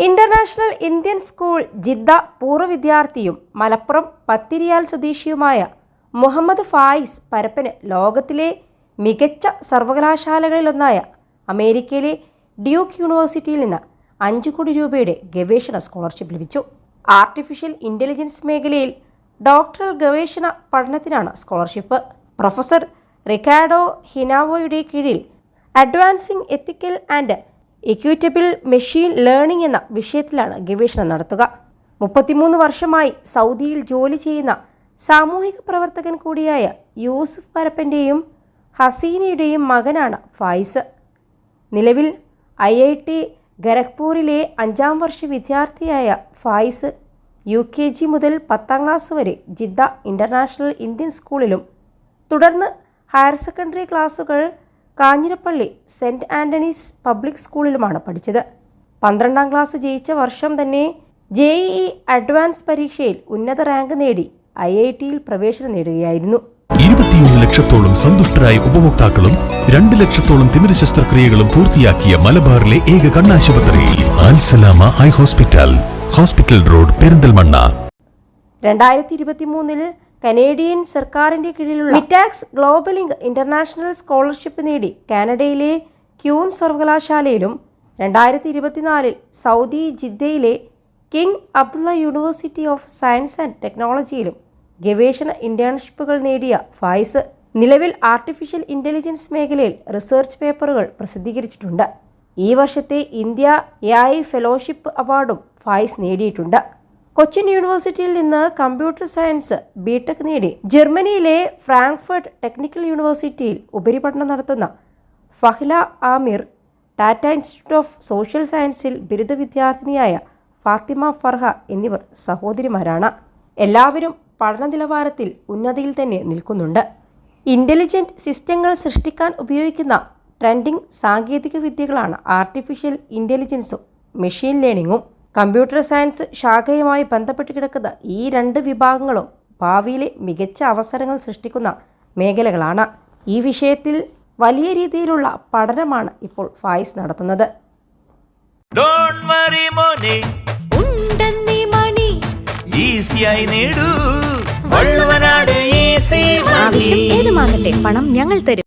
International Indian school Jeddah പൂർവ വിദ്യാർത്ഥിയും മലപ്പുറം പത്തിരിയാൽ സ്വദേശിയുമായ മുഹമ്മദ് ഫായിസ് പരപ്പന് ലോകത്തിലെ മികച്ച സർവകലാശാലകളിലൊന്നായ അമേരിക്കയിലെ ഡ്യൂക്ക് യൂണിവേഴ്സിറ്റിയിൽ നിന്ന് അഞ്ച് കോടി രൂപയുടെ ഗവേഷണ സ്കോളർഷിപ്പ് ലഭിച്ചു. ആർട്ടിഫിഷ്യൽ ഇന്റലിജൻസ് മേഖലയിൽ ഡോക്ടറൽ ഗവേഷണ പഠനത്തിനാണ് സ്കോളർഷിപ്പ്. പ്രൊഫസർ റിക്കാഡോ ഹിനാവോയുടെ കീഴിൽ advancing ethical and equitable machine learning എന്ന വിഷയത്തിലാണ് ഗവേഷണം നടത്തുക. മുപ്പത്തിമൂന്ന് വർഷമായി സൗദിയിൽ ജോലി ചെയ്യുന്ന സാമൂഹിക പ്രവർത്തകൻ കൂടിയായ യൂസുഫ് പരപ്പന്റെയും ഹസീനയുടെയും മകനാണ് ഫായിസ്. നിലവിൽ ഐ ഐ ടി ഖരഗ്പൂരിലെ അഞ്ചാം വർഷ വിദ്യാർത്ഥിയായ ഫായിസ് യു കെ ജി മുതൽ പത്താം ക്ലാസ് വരെ ജിദ്ദ ഇന്റർനാഷണൽ ഇന്ത്യൻ സ്കൂളിലും തുടർന്ന് ഹയർ സെക്കൻഡറി ക്ലാസുകൾ കാഞ്ഞിരപ്പള്ളി സെന്റ് ആന്റണീസ് പബ്ലിക് സ്കൂളിലുമാണ് പഠിച്ചത്. പന്ത്രണ്ടാം ക്ലാസ് ജയിച്ച വർഷം തന്നെ ജെ ഇ അഡ്വാൻസ് പരീക്ഷയിൽ ഉന്നത റാങ്ക് നേടി ഐ ഐ ടിയിൽ പ്രവേശനം നേടുകയായിരുന്നു. ഇരുപത്തിയൊന്ന് ലക്ഷത്തോളം സന്തുഷ്ടരായ ഉപഭോക്താക്കളും രണ്ട് ലക്ഷത്തോളം തിമിര ശസ്ത്രക്രിയകളും പൂർത്തിയാക്കിയ മലബാറിലെ ഏക കണ്ണാശുപത്രി Al Salama eye hospital hospital road Perinthalmanna. രണ്ടായിരത്തി ഇരുപത്തി മൂന്നിൽ കനേഡിയൻ സർക്കാരിന്റെ കീഴിലുള്ള മിറ്റാക്സ് ഗ്ലോബലിംഗ് ഇന്റർനാഷണൽ സ്കോളർഷിപ്പ് നേടി. കാനഡയിലെ ക്യൂൻ സർവകലാശാലയിലും രണ്ടായിരത്തി ഇരുപത്തിനാലിൽ സൗദി ജിദ്ദയിലെ King Abdullah University of Science and ടെക്നോളജിയിലും ഗവേഷണ ഇന്റേൺഷിപ്പുകൾ നേടിയ ഫായിസ് നിലവിൽ ആർട്ടിഫിഷ്യൽ ഇന്റലിജൻസ് മേഖലയിൽ റിസർച്ച് പേപ്പറുകൾ പ്രസിദ്ധീകരിച്ചിട്ടുണ്ട്. ഈ വർഷത്തെ ഇന്ത്യ എ ഫെലോഷിപ്പ് അവാർഡും ഫായിസ് നേടിയിട്ടുണ്ട്. കൊച്ചിൻ യൂണിവേഴ്സിറ്റിയിൽ നിന്ന് കമ്പ്യൂട്ടർ സയൻസ് ബിടെക് നേടി ജർമ്മനിയിലെ ഫ്രാങ്ക്ഫർട്ട് ടെക്നിക്കൽ യൂണിവേഴ്സിറ്റിയിൽ ഉപരിപഠനം നടത്തുന്ന Fahla Aamir Tata Institute of Social സയൻസിൽ ബിരുദ വിദ്യാർത്ഥിനിയായ ഫാത്തിമ ഫർഹ എന്നിവർ സഹോദരിമാരാണ്. എല്ലാവരും പഠന നിലവാരത്തിൽ ഉന്നതിയിൽ തന്നെ നിൽക്കുന്നുണ്ട്. ഇന്റലിജന്റ് സിസ്റ്റങ്ങൾ സൃഷ്ടിക്കാൻ ഉപയോഗിക്കുന്ന ട്രെൻഡിംഗ് സാങ്കേതിക വിദ്യകളാണ് ആർട്ടിഫിഷ്യൽ ഇന്റലിജൻസും മെഷീൻ ലേണിംഗും കമ്പ്യൂട്ടർ സയൻസ് ശാഖയുമായി ബന്ധപ്പെട്ട് കിടക്കുന്ന ഈ രണ്ട് വിഭാഗങ്ങളും ഭാവിയിലെ മികച്ച അവസരങ്ങൾ സൃഷ്ടിക്കുന്ന മേഖലകളാണ്. ഈ വിഷയത്തിൽ വലിയ രീതിയിലുള്ള പഠനമാണ് ഇപ്പോൾ ഫായിസ് നടത്തുന്നത്. ഏത് വറി മോനെ. ഉണ്ടെന്നീ മണി. ഈസിയായി നേടൂ. വള്ളുവനാട് ഈസി ആവശ്യം ഏതുമാകട്ടെ പണം ഞങ്ങൾ തരും.